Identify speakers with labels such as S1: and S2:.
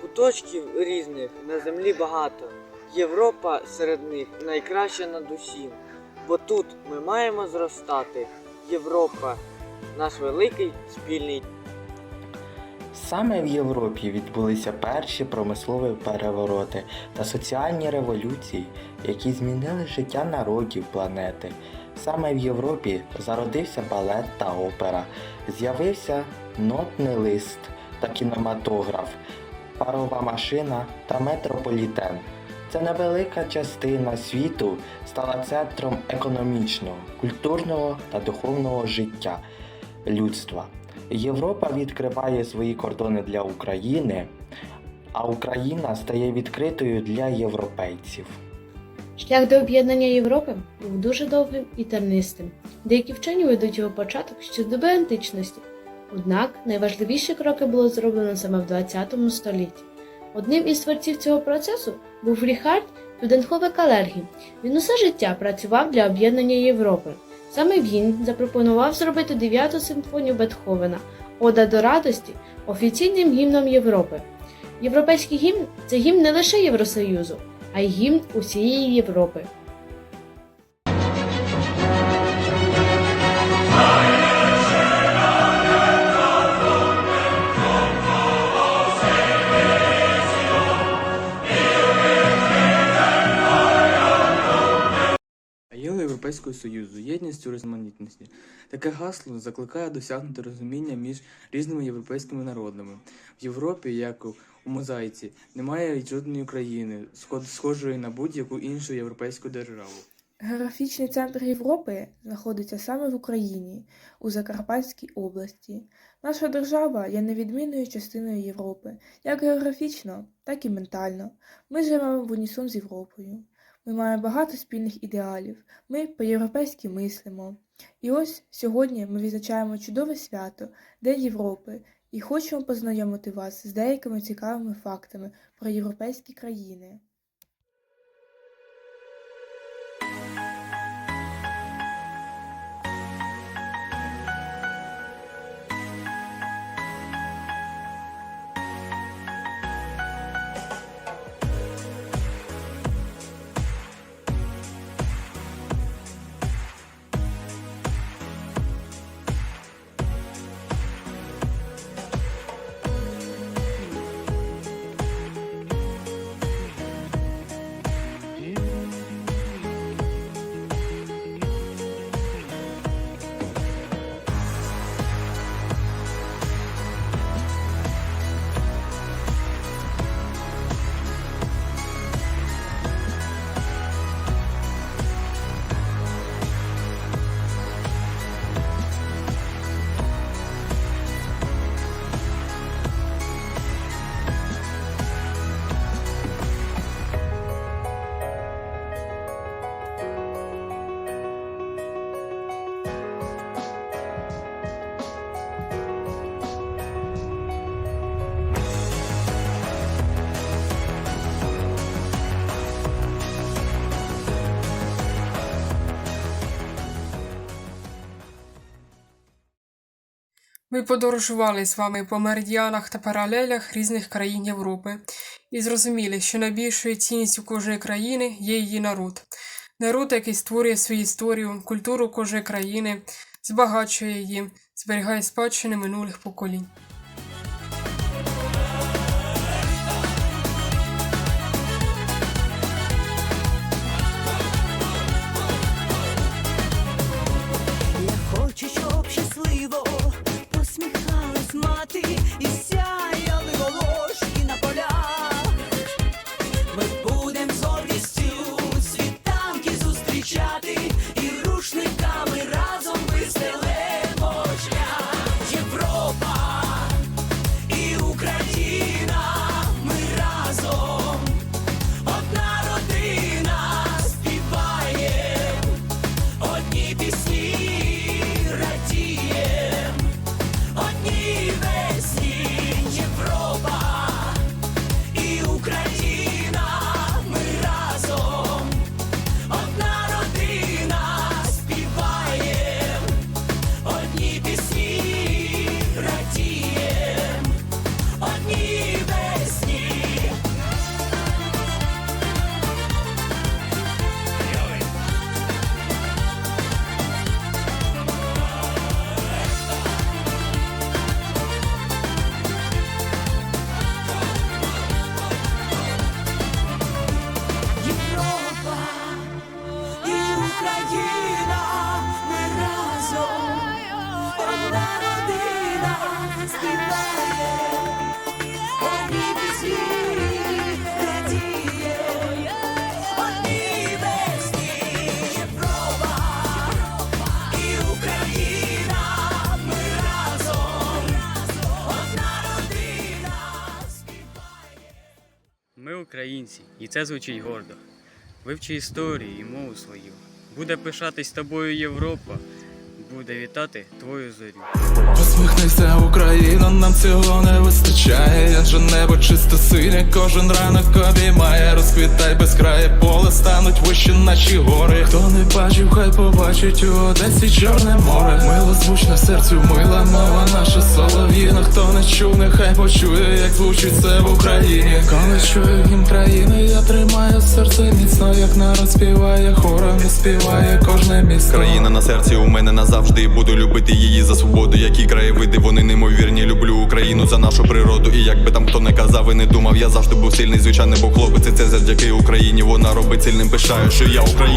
S1: Куточків різних на землі багато. Європа серед них найкраща над усім. Бо тут ми маємо зростати. Європа наш великий спільний
S2: Саме в Європі відбулися перші промислові перевороти та соціальні революції, які змінили життя народів планети. Саме в Європі зародився балет та опера, з'явився нотний лист та кінематограф, парова машина та метрополітен. Ця невелика частина світу стала центром економічного, культурного та духовного життя людства. Європа відкриває свої кордони для України, а Україна стає відкритою для європейців.
S3: Шлях до об'єднання Європи був дуже довгим і тернистим. Деякі вчені ведуть його початок ще з доби античності. Однак найважливіші кроки було зроблено саме в 20 столітті. Одним із творців цього процесу був Ріхард Юденхове Калергі. Він усе життя працював для об'єднання Європи. Саме він запропонував зробити дев'яту симфонію Бетховена Ода до радості офіційним гімном Європи. Європейський гімн це гімн не лише Євросоюзу, а й гімн усієї Європи.
S4: Європейського Союзу, єдність у різноманітності. Таке гасло закликає досягнути розуміння між різними європейськими народами. В Європі, як у мозаїці, немає жодної країни, схожої на будь-яку іншу європейську державу.
S5: Географічний центр Європи знаходиться саме в Україні, у Закарпатській області. Наша держава є невідмінною частиною Європи, як географічно, так і ментально. Ми живемо в унісон з Європою. Ми маємо багато спільних ідеалів, ми по-європейськи мислимо. І ось сьогодні ми відзначаємо чудове свято День Європи і хочемо познайомити вас з деякими цікавими фактами про європейські країни.
S6: Ми подорожували з вами по меридіанах та паралелях різних країн Європи і зрозуміли, що найбільшою цінністю кожної країни є її народ. Народ, який створює свою історію, культуру кожної країни, збагачує її, зберігає спадщини минулих поколінь.
S7: Ми
S8: українці, і це звучить гордо. Вивчи історію і мову свою. Буде пишатись тобою Європа буде вітати твою зорю.
S9: Посміхнися, Україна, нам цього не вистачає. Адже небо чисто синє, кожен ранок обіймає, розквітай безкрає поле, стануть вище наші гори. Хто не бачив, хай побачить у Одесі чорне море. Мило звучно серцю, мила мова наша солов'їна. Хто не чув, нехай почує, як звучить це в Україні. Коли чую гімн країни, я тримаю серце міцно, як народ співає, хором і співає кожне місто.
S10: Країна на серці у мене назавжди. Буду любити її за свободу, які краєвиди, вони неймовірні. Люблю Україну за нашу природу. І як би там хто не казав і не думав, я завжди був сильний, звичайний, бо хлопець і це завдяки Україні. Вона робить сильним, пишаю, що я Україна.